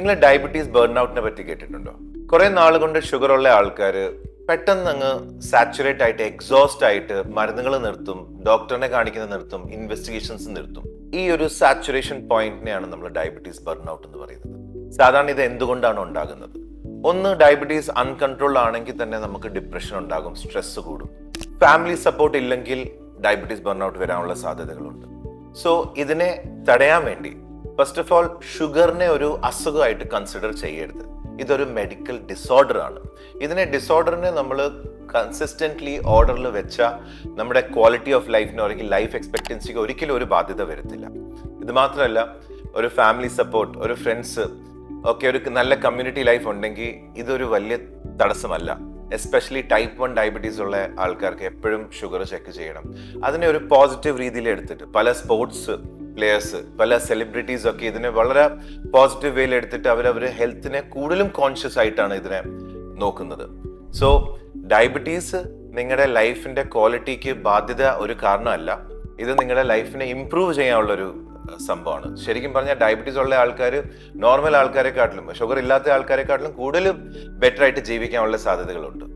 നിങ്ങൾ diabetes burn ഔട്ടിനെ പറ്റി കേട്ടിട്ടുണ്ടോ? കുറെ നാൾ കൊണ്ട് ഷുഗർ ഉള്ള ആൾക്കാർ പെട്ടെന്ന് അങ്ങ് സാച്ചുറേറ്റ് ആയിട്ട് എക്സോസ്റ്റ് ആയിട്ട് മരുന്നുകൾ നിർത്തും ഡോക്ടറിനെ കാണിക്കുന്ന നിർത്തും ഇൻവെസ്റ്റിഗേഷൻസ് നിർത്തും. ഈ ഒരു സാച്ചുറേഷൻ പോയിന്റിനെയാണ് നമ്മൾ ഡയബറ്റീസ് ബേൺ ഔട്ട് എന്ന് പറയുന്നത്. സാധാരണ ഇത് എന്തുകൊണ്ടാണ് ഉണ്ടാകുന്നത്? ഒന്ന് ഡയബറ്റീസ് അൺകൺട്രോൾ ആണെങ്കിൽ തന്നെ നമുക്ക് ഡിപ്രഷൻ ഉണ്ടാകും സ്ട്രെസ് കൂടും. ഫാമിലി സപ്പോർട്ട് ഇല്ലെങ്കിൽ ഡയബറ്റീസ് ബേൺ ഔട്ട് വരാനുള്ള സാധ്യതകളുണ്ട്. സോ ഇതിനെ തടയാൻ വേണ്ടി ഫസ്റ്റ് ഓഫ് ഓൾ ഷുഗറിനെ ഒരു അസുഖമായിട്ട് കൺസിഡർ ചെയ്യരുത്. ഇതൊരു മെഡിക്കൽ ഡിസോർഡർ ആണ്. ഇതിനെ ഡിസോർഡറിനെ നമ്മൾ കൺസിസ്റ്റന്റ്ലി ഓർഡറിൽ വെച്ചാൽ നമ്മുടെ ക്വാളിറ്റി ഓഫ് ലൈഫിനോ അല്ലെങ്കിൽ ലൈഫ് എക്സ്പെക്ടൻസിക്ക് ഒരിക്കലും ഒരു ബാധ്യത വരത്തില്ല. ഇത് മാത്രമല്ല ഒരു ഫാമിലി സപ്പോർട്ട് ഒരു ഫ്രണ്ട്സ് ഒക്കെ ഒരു നല്ല കമ്മ്യൂണിറ്റി ലൈഫ് ഉണ്ടെങ്കിൽ ഇതൊരു വലിയ തടസ്സമല്ല. എസ്പെഷ്യലി ടൈപ്പ് വൺ ഡയബറ്റീസ് ഉള്ള ആൾക്കാർക്ക് എപ്പോഴും ഷുഗർ ചെക്ക് ചെയ്യണം. അതിനെ ഒരു പോസിറ്റീവ് രീതിയിൽ എടുത്തിട്ട് പല സ്പോർട്സ് പ്ലെയേഴ്സ് പല സെലിബ്രിറ്റീസ് ഒക്കെ ഇതിനെ വളരെ പോസിറ്റീവ് വേയിൽ എടുത്തിട്ട് അവരവർ ഹെൽത്തിനെ കൂടുതലും കോൺഷ്യസ് ആയിട്ടാണ് ഇതിനെ നോക്കുന്നത്. സോ ഡയബറ്റീസ് നിങ്ങളുടെ ലൈഫിന്റെ ക്വാളിറ്റിക്ക് ബാധ്യത ഒരു കാരണമല്ല. ഇത് നിങ്ങളുടെ ലൈഫിനെ ഇംപ്രൂവ് ചെയ്യാനുള്ള ഒരു സംഭവമാണ്. ശരിക്കും പറഞ്ഞാൽ ഡയബറ്റീസ് ഉള്ള ആൾക്കാർ നോർമൽ ആൾക്കാരെക്കാട്ടിലും ഷുഗർ ഇല്ലാത്ത ആൾക്കാരെക്കാട്ടിലും കൂടുതലും ബെറ്റർ ആയിട്ട് ജീവിക്കാനുള്ള സാധ്യതകളുണ്ട്.